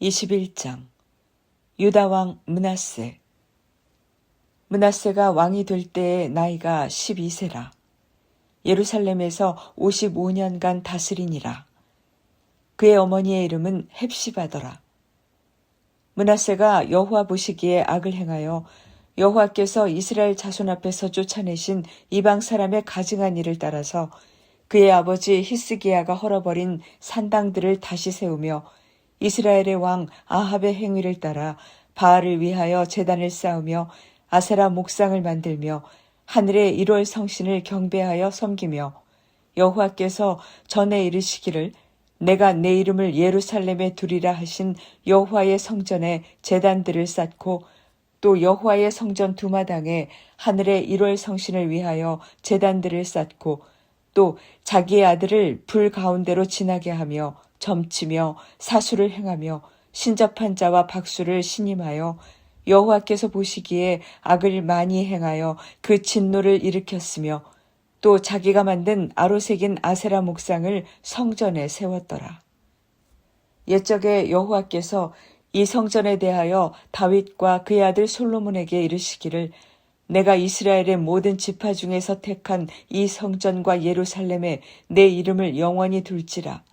21장 유다 왕 문하세 문하세가 왕이 될 때의 나이가 12세라. 예루살렘에서 55년간 다스리니라. 그의 어머니의 이름은 헵시바더라. 문하세가 여호와 보시기에 악을 행하여 여호와께서 이스라엘 자손 앞에서 쫓아내신 이방 사람의 가증한 일을 따라서 그의 아버지 히스기야가 헐어버린 산당들을 다시 세우며 이스라엘의 왕 아합의 행위를 따라 바알을 위하여 제단을 쌓으며 아세라 목상을 만들며 하늘의 1월 성신을 경배하여 섬기며 여호와께서 전에 이르시기를 내가 내 이름을 예루살렘에 두리라 하신 여호와의 성전에 제단들을 쌓고 또 여호와의 성전 두마당에 하늘의 1월 성신을 위하여 제단들을 쌓고 또 자기의 아들을 불 가운데로 지나게 하며 점치며 사수를 행하며 신접한 자와 박수를 신임하여 여호와께서 보시기에 악을 많이 행하여 그 진노를 일으켰으며 또 자기가 만든 아로색인 아세라 목상을 성전에 세웠더라. 옛적에 여호와께서 이 성전에 대하여 다윗과 그의 아들 솔로몬에게 이르시기를 내가 이스라엘의 모든 지파 중에서 택한 이 성전과 예루살렘에 내 이름을 영원히 둘지라.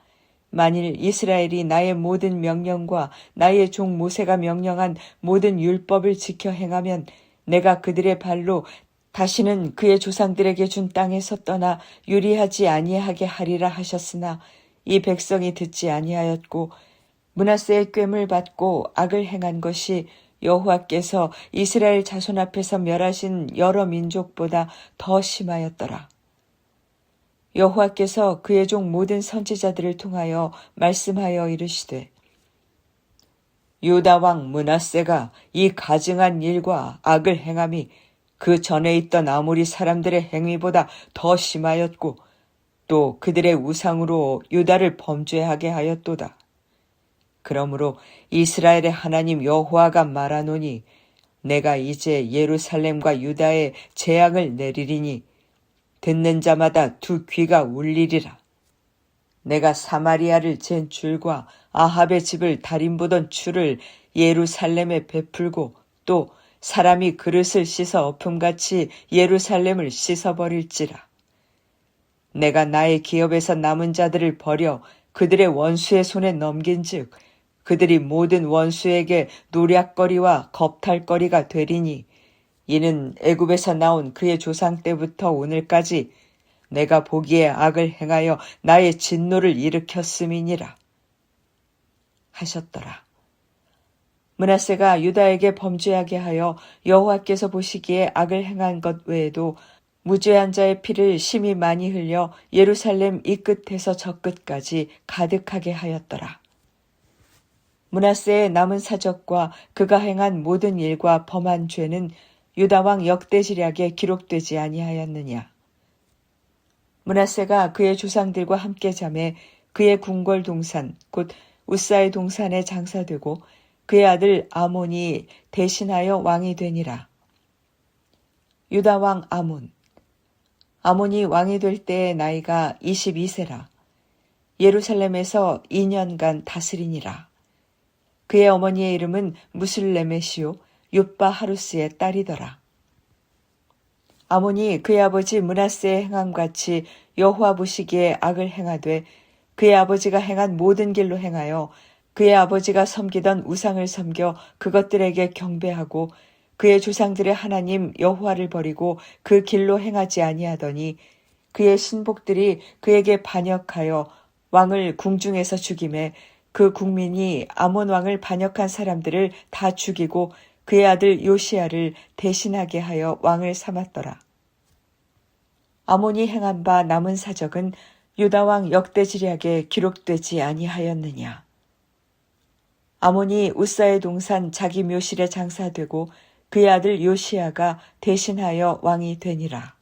만일 이스라엘이 나의 모든 명령과 나의 종 모세가 명령한 모든 율법을 지켜 행하면 내가 그들의 발로 다시는 그의 조상들에게 준 땅에서 떠나 유리하지 아니하게 하리라 하셨으나 이 백성이 듣지 아니하였고 문하세의 꿰을 받고 악을 행한 것이 여호와께서 이스라엘 자손 앞에서 멸하신 여러 민족보다 더 심하였더라. 여호와께서 그의 종 모든 선지자들을 통하여 말씀하여 이르시되 유다 왕 문하세가 이 가증한 일과 악을 행함이 그 전에 있던 아모리 사람들의 행위보다 더 심하였고 또 그들의 우상으로 유다를 범죄하게 하였도다. 그러므로 이스라엘의 하나님 여호와가 말하노니 내가 이제 예루살렘과 유다에 재앙을 내리리니 듣는 자마다 두 귀가 울리리라. 내가 사마리아를 잰 줄과 아합의 집을 달인보던 줄을 예루살렘에 베풀고 또 사람이 그릇을 씻어 엎음같이 예루살렘을 씻어버릴지라. 내가 나의 기업에서 남은 자들을 버려 그들의 원수의 손에 넘긴 즉 그들이 모든 원수에게 노략거리와 겁탈거리가 되리니 이는 애굽에서 나온 그의 조상 때부터 오늘까지 내가 보기에 악을 행하여 나의 진노를 일으켰음이니라 하셨더라. 문하세가 유다에게 범죄하게 하여 여호와께서 보시기에 악을 행한 것 외에도 무죄한 자의 피를 심히 많이 흘려 예루살렘 이 끝에서 저 끝까지 가득하게 하였더라. 문하세의 남은 사적과 그가 행한 모든 일과 범한 죄는 유다왕 역대지략에 기록되지 아니하였느냐. 문하세가 그의 조상들과 함께 잠에 그의 궁궐 동산 곧 우사의 동산에 장사되고 그의 아들 아몬이 대신하여 왕이 되니라. 유다 왕 아몬 아몬이 왕이 될 때의 나이가 22세라. 예루살렘에서 2년간 다스리니라. 그의 어머니의 이름은 무슬레메시오 요빠 하루스의 딸이더라. 아몬이 그의 아버지 문하세의 행함같이 여호와 보시기에 악을 행하되 그의 아버지가 행한 모든 길로 행하여 그의 아버지가 섬기던 우상을 섬겨 그것들에게 경배하고 그의 조상들의 하나님 여호와를 버리고 그 길로 행하지 아니하더니 그의 신복들이 그에게 반역하여 왕을 궁중에서 죽임에 그 국민이 아몬 왕을 반역한 사람들을 다 죽이고 그의 아들 요시아를 대신하게 하여 왕을 삼았더라. 아몬이 행한 바 남은 사적은 유다 왕 역대지략에 기록되지 아니하였느냐. 아몬이 우사의 동산 자기 묘실에 장사되고 그의 아들 요시아가 대신하여 왕이 되니라.